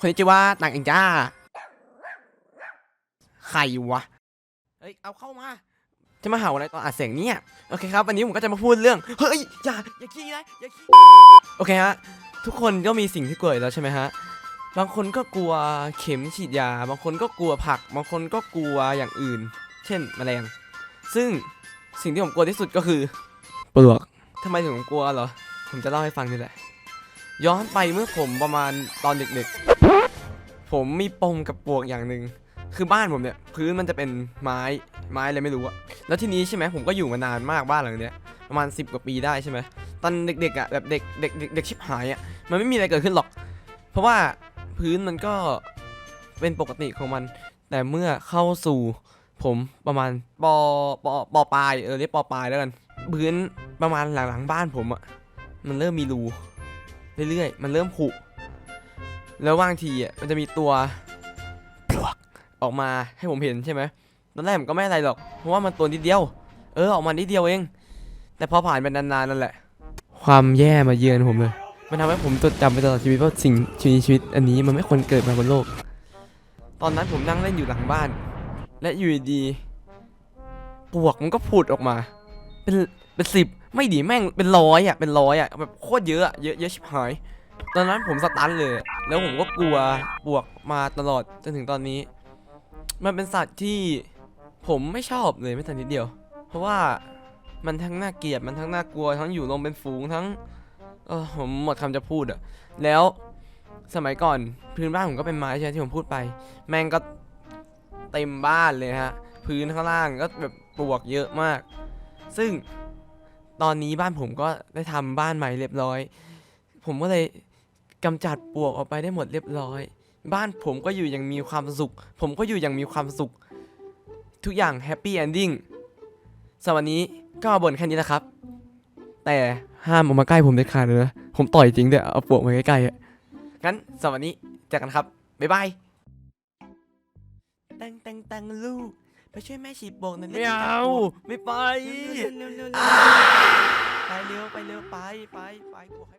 คนนี้ชื่อว่าต่างเองจ้า ใครวะ เฮ้ย เอาเข้ามา จะมาเห่าอะไรตอนอัดเสียงเนี่ย โอเคครับ วันนี้ผมก็จะมาพูดเรื่อง เฮ้ย อย่า อย่าขี้นะ อย่าขี้ โอเคฮะ ทุกคนก็มีสิ่งที่กลัวอยู่แล้วใช่ไหมฮะ บางคนก็กลัวเข็มฉีดยา บางคนก็กลัวผัก บางคนก็กลัวอย่างอื่น เช่นแมลง ซึ่งสิ่งที่ผมกลัวที่สุดก็คือปลวกทำไมถึงผมกลัวเหรอ ผมจะเล่าให้ฟังนี่แหละ ย้อนไปเมื่อผมประมาณตอนเด็กๆ ผมมีปมกับปวกอย่างหนึ่งคือบ้านผมเนี่ย พื้นมันจะเป็นไม้ไม้อะไรไม่รู้อะแล้วที่นี้ใช่ไหมผมก็อยู่มานานมากบ้านหลังเนี้ยประมาณ 10 กว่าปีได้ใช่ไหมตอนเด็กๆอะแบบเด็กเด็กเด็กเด็กชิบหายอะมันไม่มีอะไรเกิดขึ้นหรอก เพราะว่าพื้นมันก็เป็นปกติของมัน แต่เมื่อเข้าสู่ผมประมาณปอปอปอปลายเออเรียกปอปลายแล้วกันพื้นประมาณหลังๆบ้านผมอะมันเริ่มมีรูเรื่อยๆ มันเริ่มผุ แล้วบางทีอะมันจะมีตัวปลวกออกมาให้ผมเห็นใช่ไหมตอนแรกผมก็ไม่อะไรหรอก เพราะว่ามันตัวนิดเดียว เออออกมานิดเดียวเอง แต่พอผ่านไปนานๆนั่นแหละ ความแย่มาเยือนผมเลย มันทำให้ผมจดจำไปตลอดชีวิตว่าสิ่งชีวิตชีวิตอันนี้มันไม่ควรเกิดมาบนโลก ตอนนั้นผมนั่งเล่นอยู่หลังบ้าน และอยู่ดีปลวกมันก็ผุดออกมา เป็นเป็นสิบไม่ดีแม่งเป็นร้อยอะเป็นร้อยอะแบบโคตรเยอะเยอะเยอะชิบหาย ตอนนั้นผมสตันเลย แล้วผมก็กลัวปลวกมาตลอดจนถึงตอนนี้ มันเป็นสัตว์ที่ผมไม่ชอบเลยไม่แต่นิดเดียว เพราะว่ามันทั้งน่าเกลียดมันทั้งน่ากลัวทั้งอยู่รวมเป็นฝูงทั้งเออผมหมดคำจะพูดอะแล้วสมัยก่อนพื้นบ้านผมก็เป็นไม้ใช่ไหมที่ผมพูดไป แมงก็เต็มบ้านเลยฮะ พื้นข้างล่างก็แบบปลวกเยอะมาก ซึ่งตอนนี้บ้านผมก็ได้ทำบ้านใหม่เรียบร้อย ผมก็เลย กำจัดปลวกออกไปได้หมดเรียบร้อย บ้านผมก็อยู่อย่างมีความสุข ผมก็อยู่อย่างมีความสุข ทุกอย่างแฮปปี้เอนดิ้งสำหรับวันนี้ก็มาบ่นแค่นี้แหละครับ แต่ห้ามเออกมาใกล้ผมเด็ดขาดเลยนะ ผมต่อยจริงเดี๋ยวเอาปลวกมาใกล้ๆอะงั้นสำหรับวันนี้เจอกันครับ บ๊ายบายตังตังตังลูก ไปช่วยแม่ฉีดโบกหน่อยนะไม่เอา ไม่ไป เร็วๆเร็วๆเร็วๆไปเร็วไปเร็วไปไปไปกูบอกให้